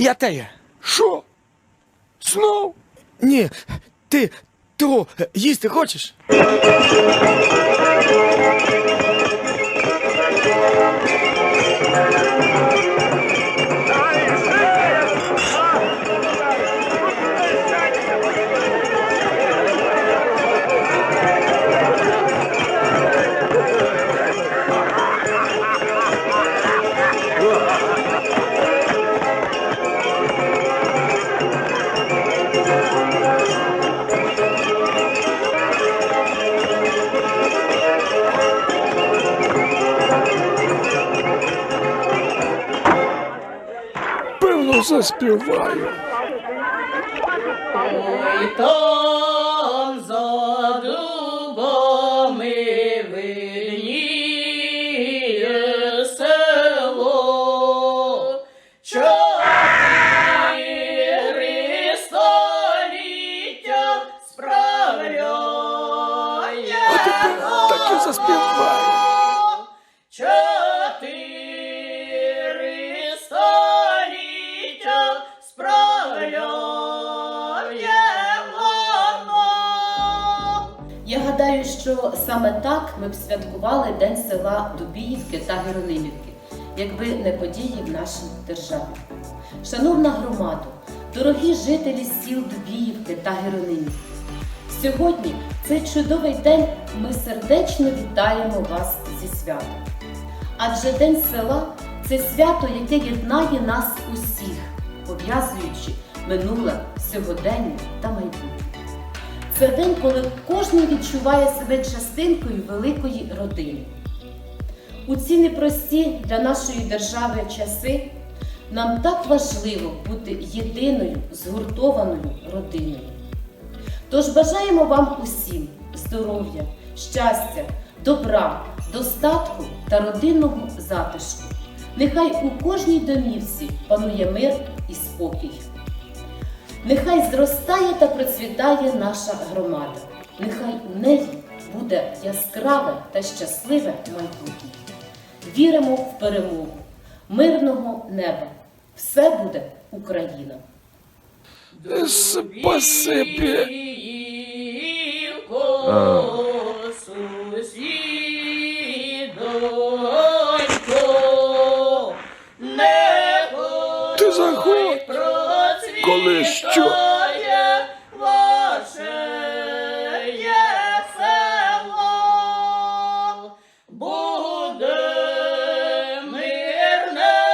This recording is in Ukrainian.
Я теє. Що? Знов? Ні, ти того е, їсти хочеш? Певно, заспіваю. Ой, там за дубами видніє село, чотири століття справляє. А тепер так і заспіваю. Я гадаю, що саме так ми б святкували День села Дубіївки та Геронимівки, якби не події в нашій державі. Шановна громадо, дорогі жителі сіл Дубіївки та Геронимівки, сьогодні цей чудовий день ми сердечно вітаємо вас зі святом. Адже День села це свято, яке єднає нас усіх, пов'язуючи минуле, сьогодення та майбутнє. Це день, коли кожен відчуває себе частинкою великої родини. У ці непрості для нашої держави часи нам так важливо бути єдиною згуртованою родиною. Тож бажаємо вам усім здоров'я, щастя, добра, достатку та родинного затишку. Нехай у кожній домівці панує мир і спокій. Нехай зростає та процвітає наша громада. Нехай у неї буде яскраве та щасливе майбутнє. Віримо в перемогу, мирного неба. Все буде Україна! Спасибі. що? Буде мирне.